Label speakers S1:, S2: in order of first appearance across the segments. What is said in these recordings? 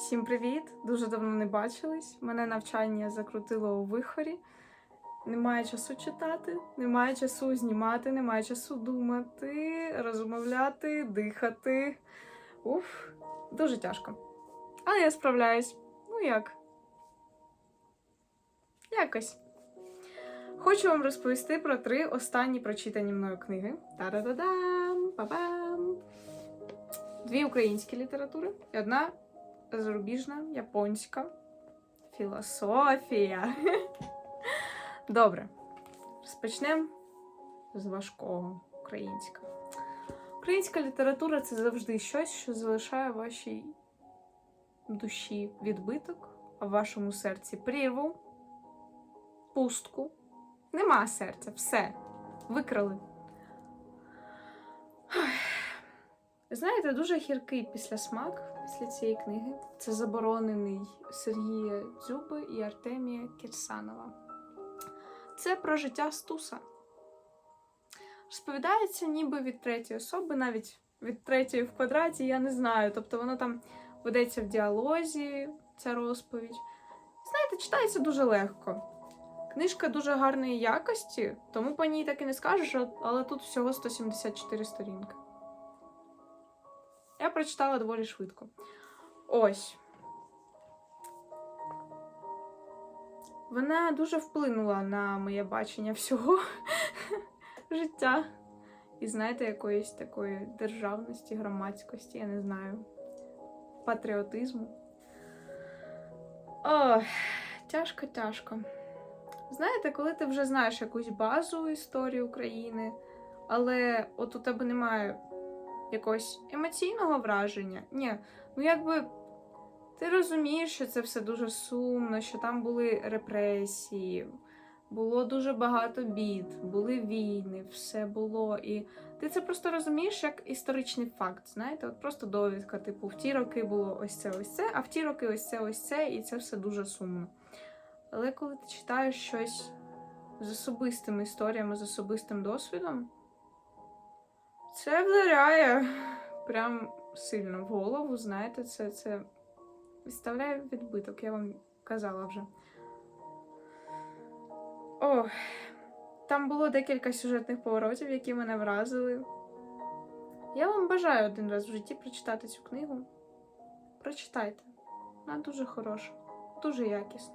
S1: Всім привіт! Дуже давно не бачились. Мене навчання закрутило у вихорі. Немає часу читати, немає часу знімати, немає часу думати, розмовляти, дихати. Уф, дуже тяжко. Але я справляюсь. Ну як? Якось. Хочу вам розповісти про три останні прочитані мною книги. Та-да-да-дам! Па-бам! Дві українські літератури і одна зарубіжна, японська. Філософія. Добре. Розпочнемо з важкого українська. Українська література це завжди щось, що залишає вашій душі відбиток, а в вашому серці прірву, пустку. Нема серця, все. Викрали. Знаєте, дуже гіркий післясмак після цієї книги. Це заборонений Сергія Дзюби і Артемія Кірсанова. Це про життя Стуса. Розповідається ніби від третьої особи, навіть від третьої в квадраті, я не знаю. Тобто воно там ведеться в діалозі, ця розповідь. Знаєте, читається дуже легко. Книжка дуже гарної якості, тому по ній так і не скажеш, але тут всього 174 сторінки. Я прочитала доволі швидко. Ось. Вона дуже вплинула на моє бачення всього життя. І знаєте, якоїсь такої державності, громадськості, я не знаю, патріотизму. Ох, тяжко, тяжко. Знаєте, коли ти вже знаєш якусь базу історії України, але от у тебе немає якогось емоційного враження. Ні, ну якби ти розумієш, що це все дуже сумно, що там були репресії, було дуже багато бід, були війни, все було. І ти це просто розумієш як історичний факт. Знаєте, от просто довідка, типу, в ті роки було ось це, ось це, а в ті роки ось це, ось це, і це все дуже сумно. Але коли ти читаєш щось з особистими історіями, з особистим досвідом, це вдаряє прям сильно в голову, знаєте, це, це відставляє відбиток, я вам казала вже. О, там було декілька сюжетних поворотів, які мене вразили. Я вам бажаю один раз в житті прочитати цю книгу. Прочитайте. Вона дуже хороша, дуже якісна.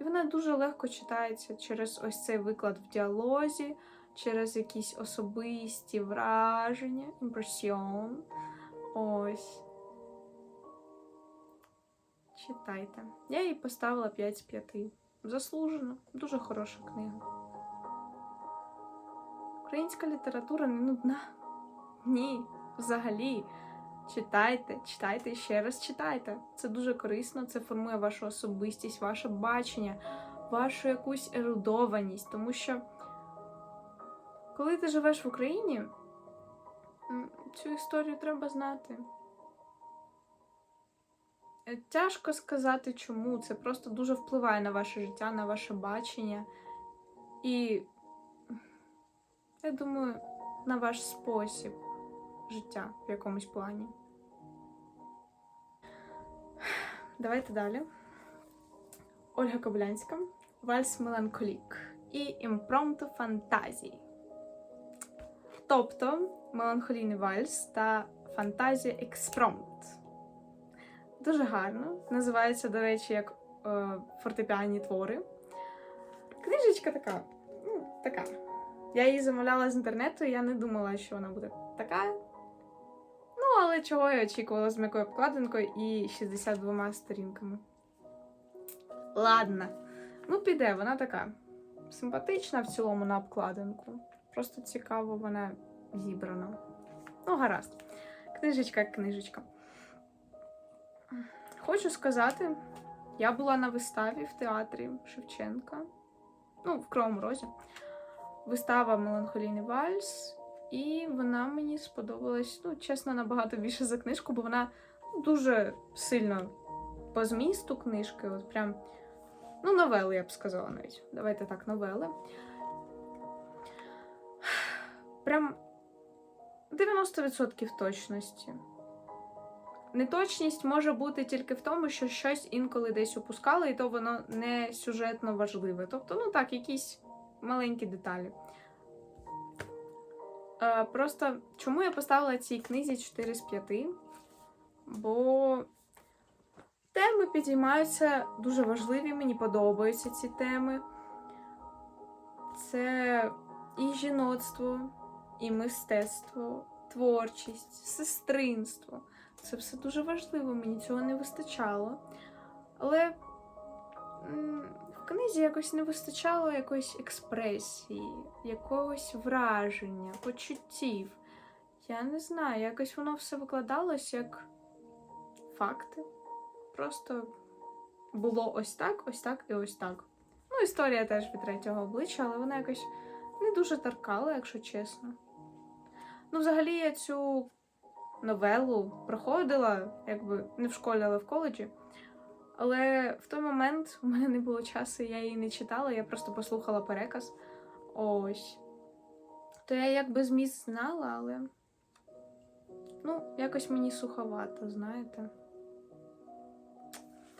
S1: І вона дуже легко читається через ось цей виклад в діалозі, через якісь особисті враження, імпресіон. Ось. Читайте. Я їй поставила 5 з 5. Заслужено. Дуже хороша книга. Українська література не нудна. Ні, взагалі. Читайте, читайте і ще раз читайте. Це дуже корисно, це формує вашу особистість, ваше бачення, вашу якусь ерудованість. Тому що, коли ти живеш в Україні, цю історію треба знати. Е, Тяжко сказати чому. Це просто дуже впливає на ваше життя, на ваше бачення. І я думаю, на ваш спосіб життя в якомусь плані. Давайте далі. Ольга Кобилянська, Вальс Меланколік і імпромту фантазії. Тобто меланхолійний вальс та фантазія експромт. Дуже гарно. Називається, до речі, як е, фортепіанні твори. Книжечка така. Ну, така. Я її замовляла з інтернету, і я не думала, що вона буде така. Ну, але чого я очікувала з м'якою обкладинкою і 62 сторінками. Ладно. Ну, піде, вона така симпатична в цілому на обкладинку. Просто цікаво, вона зібрана. Ну, гаразд. Книжечка книжечка. Хочу сказати, я була на виставі в театрі Шевченка, ну, в Кривому Розі. Вистава Меланхолійний вальс, і вона мені сподобалась, ну, чесно, набагато більше за книжку, бо вона дуже сильно по змісту книжки, от прям, ну, новели, я б сказала навіть. Давайте так, новели. Прям 90% точності. Неточність може бути тільки в тому, що щось інколи десь упускали, і то воно не сюжетно важливе. Тобто, ну так, якісь маленькі деталі. Е, просто чому я поставила цій книзі 4 з 5? Бо теми підіймаються дуже важливі, мені подобаються ці теми. Це і жіноцтво, і мистецтво, творчість, сестринство. Це все дуже важливо, мені цього не вистачало. Але в книзі якось не вистачало якоїсь експресії, якогось враження, почуттів. Я не знаю, якось воно все викладалось як факти. Просто було ось так, ось так і ось так. Ну, історія теж від третього обличчя, але вона якось не дуже таркала, якщо чесно. Ну, взагалі, я цю новелу проходила, якби не в школі, але в коледжі. Але в той момент у мене не було часу, я її не читала, я просто послухала переказ. Ось. То я якби зміст знала, але. Ну, якось мені суховато, знаєте.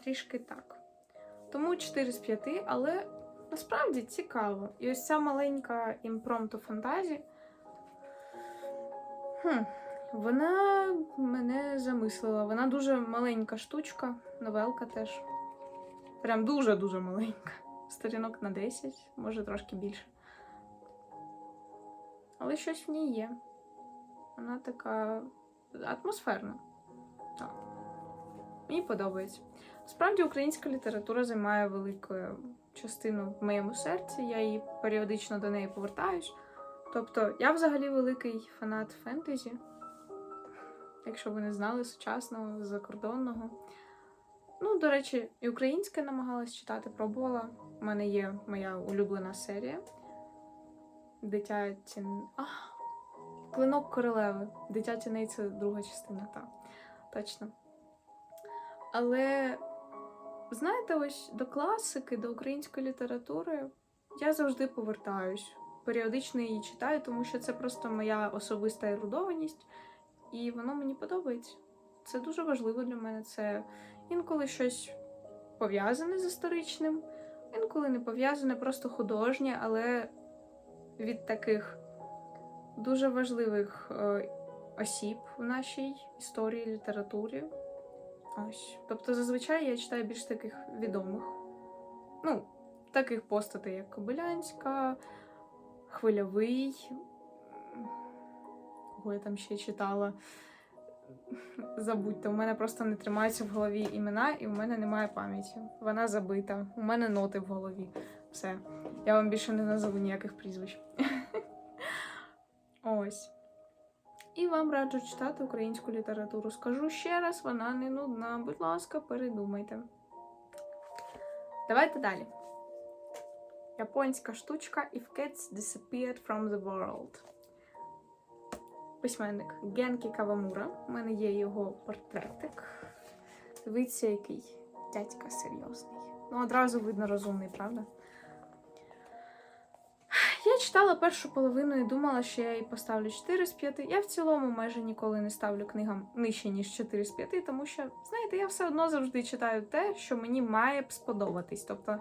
S1: Трішки так. Тому 4 з 5, але насправді цікаво. І ось ця маленька імпромту фантазі. Хм, вона мене замислила. Вона дуже маленька штучка, новелка теж. Прям дуже-дуже маленька. Сторінок на 10, може трошки більше. Але щось в ній є. Вона така атмосферна. Так. Мені подобається. Справді українська література займає велику частину в моєму серці. Я її періодично до неї повертаюсь. Тобто, я взагалі великий фанат фентезі, якщо ви не знали, сучасного, закордонного. Ну, до речі, і українське намагалась читати, пробувала. У мене є моя улюблена серія. Дитя тін... А, Клинок королеви. Дитя тіней це друга частина, так. Точно. Але, знаєте, ось до класики, до української літератури я завжди повертаюсь. Періодично її читаю, тому що це просто моя особиста ерудованість, і воно мені подобається. Це дуже важливо для мене. Це інколи щось пов'язане з історичним, інколи не пов'язане, просто художнє, але від таких дуже важливих е, осіб в нашій історії, літературі. Ось. Тобто, зазвичай я читаю більш таких відомих. Ну, таких постатей, як Кобилянська, Хвильовий. Кого я там ще читала. Забудьте, у мене просто не тримаються в голові імена, і у мене немає пам'яті. Вона забита. У мене ноти в голові. Все. Я вам більше не назову ніяких прізвищ. Ось. І вам раджу читати українську літературу. Скажу ще раз, вона не нудна. Будь ласка, передумайте. Давайте далі. Японська штучка If Cats Disappeared from the World. Письменник Генкі Кавамура. У мене є його портретик. Дивіться, який дядька серйозний. Ну, одразу видно розумний, правда? Я читала першу половину і думала, що я їй поставлю 4 з 5. Я в цілому майже ніколи не ставлю книгам нижче, ніж 4 з 5, тому що, знаєте, я все одно завжди читаю те, що мені має б сподобатись. Тобто,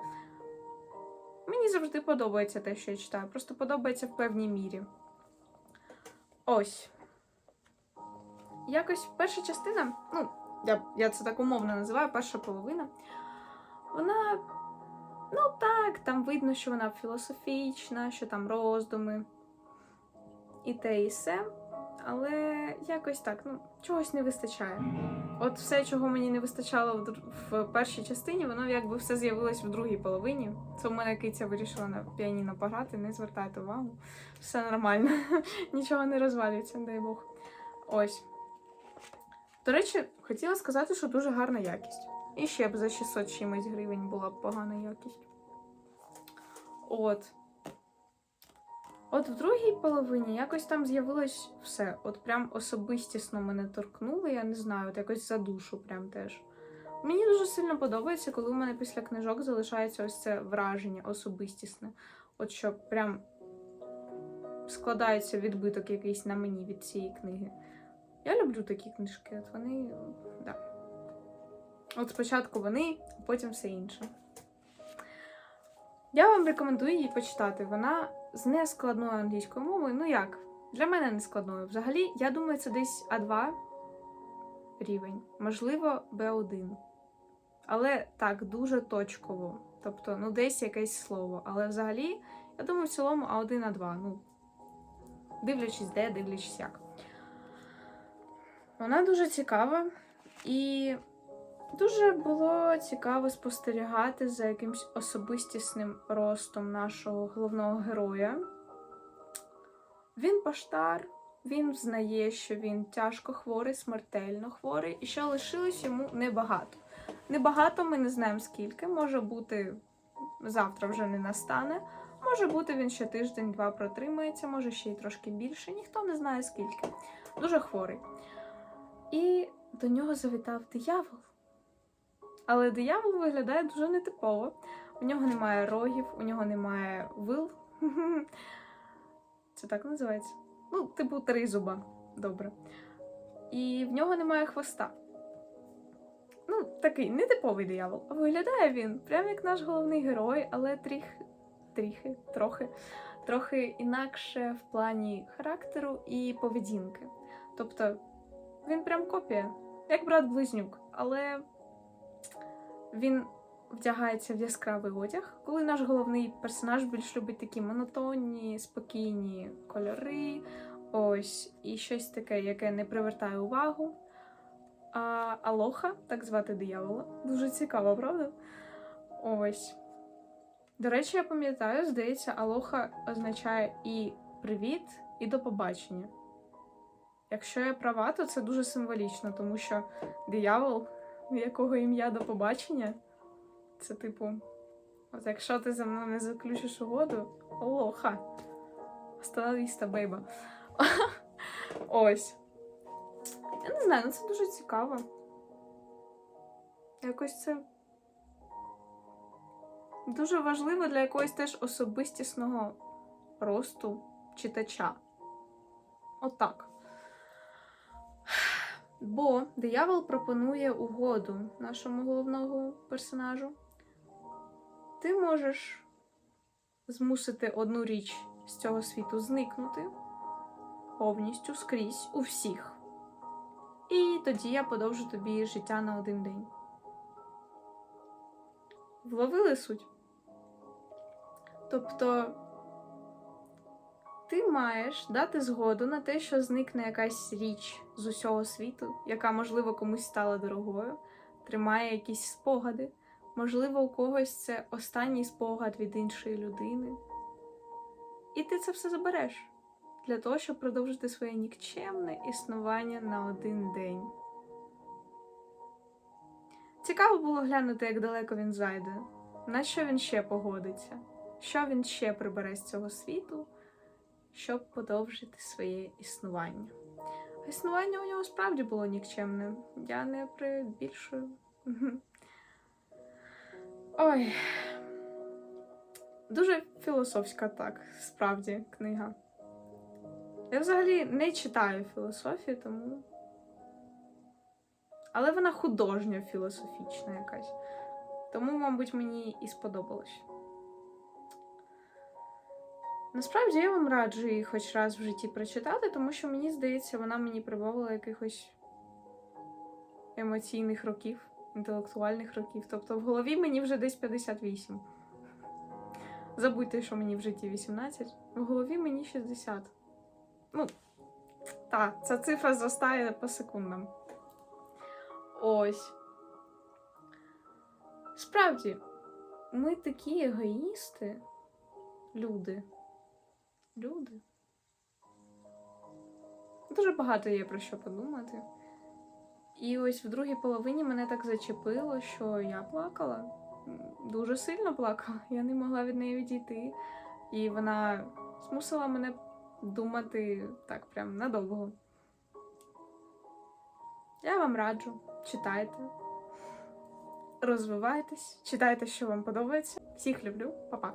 S1: завжди подобається те, що я читаю. Просто подобається в певній мірі. Ось. Якось перша частина, ну, я, я це так умовно називаю, перша половина. Вона Ну так, там видно, що вона філософічна, що там роздуми і те, і все. Але якось так, ну, чогось не вистачає. От все, чого мені не вистачало в, першій частині, воно якби все з'явилось в другій половині. Це в мене киця вирішила на піаніно пограти, не звертайте увагу. Все нормально. Нічого не розвалюється, дай Бог. Ось. До речі, хотіла сказати, що дуже гарна якість. І ще б за 600 чимось гривень була б погана якість. От. От в другій половині якось там з'явилось все. От прям особистісно мене торкнуло, я не знаю, от якось за душу прям теж. Мені дуже сильно подобається, коли у мене після книжок залишається ось це враження особистісне. От що прям складається відбиток якийсь на мені від цієї книги. Я люблю такі книжки. От вони. Да. От спочатку вони, а потім все інше. Я вам рекомендую її почитати. Вона з нескладною англійською мовою. Ну як? Для мене не складною. Взагалі, я думаю, це десь А2 рівень, можливо, Б1. Але так, дуже точково. Тобто, ну, десь якесь слово. Але взагалі, я думаю, в цілому А1, А2. Ну, дивлячись де, дивлячись як. Вона дуже цікава. І дуже було цікаво спостерігати за якимсь особистісним ростом нашого головного героя. Він поштар, він взнає, що він тяжко хворий, смертельно хворий, і що лишилось йому небагато. Небагато ми не знаємо скільки. Може бути, завтра вже не настане. Може бути, він ще тиждень-два протримається, може ще й трошки більше. Ніхто не знає скільки. Дуже хворий. І до нього завітав диявол. Але диявол виглядає дуже нетипово. У нього немає рогів, у нього немає вил. Це так називається? Ну, типу три зуба. Добре. І в нього немає хвоста. Ну, такий нетиповий диявол. А виглядає він прям як наш головний герой, але тріх, тріхи, трохи, трохи інакше в плані характеру і поведінки. Тобто він прям копія, як брат близнюк, але він вдягається в яскравий одяг, коли наш головний персонаж більш любить такі монотонні, спокійні кольори, ось, і щось таке, яке не привертає увагу. А Алоха, так звати диявола, дуже цікаво, правда? Ось. До речі, я пам'ятаю, здається, Алоха означає і привіт, і до побачення. Якщо я права, то це дуже символічно, тому що диявол, якого ім'я до побачення, це типу, от якщо ти за мною не заключиш угоду, олоха. Остановіста, бейба. Ось. Я не знаю, ну це дуже цікаво. Якось це дуже важливо для якогось теж особистісного росту читача. Отак. Бо диявол пропонує угоду нашому головному персонажу. Ти можеш змусити одну річ з цього світу зникнути повністю скрізь у всіх. І тоді я подовжу тобі життя на один день. Вловили суть? Тобто ти маєш дати згоду на те, що зникне якась річ з усього світу, яка, можливо, комусь стала дорогою, тримає якісь спогади. Можливо, у когось це останній спогад від іншої людини. І ти це все забереш для того, щоб продовжити своє нікчемне існування на один день. Цікаво було глянути, як далеко він зайде, на що він ще погодиться, що він ще прибере з цього світу, щоб подовжити своє існування. А існування у нього справді було нікчемне. Я не прибільшую. Ой. Дуже філософська, так, справді, книга. Я взагалі не читаю філософію, тому. Але вона художня філософічна якась. Тому, мабуть, мені і сподобалось. Насправді я вам раджу її хоч раз в житті прочитати, тому що мені здається, вона мені прибавила якихось емоційних років, інтелектуальних років. Тобто в голові мені вже десь 58. Забудьте, що мені в житті 18. В голові мені 60. Ну, так, ця цифра зростає по секундам. Ось. Справді, ми такі егоїсти, люди. Люди. Дуже багато є про що подумати. І ось в другій половині мене так зачепило, що я плакала. Дуже сильно плакала. Я не могла від неї відійти. І вона змусила мене думати так прям надовго. Я вам раджу, читайте, розвивайтесь, читайте, що вам подобається. Всіх люблю, Па-па!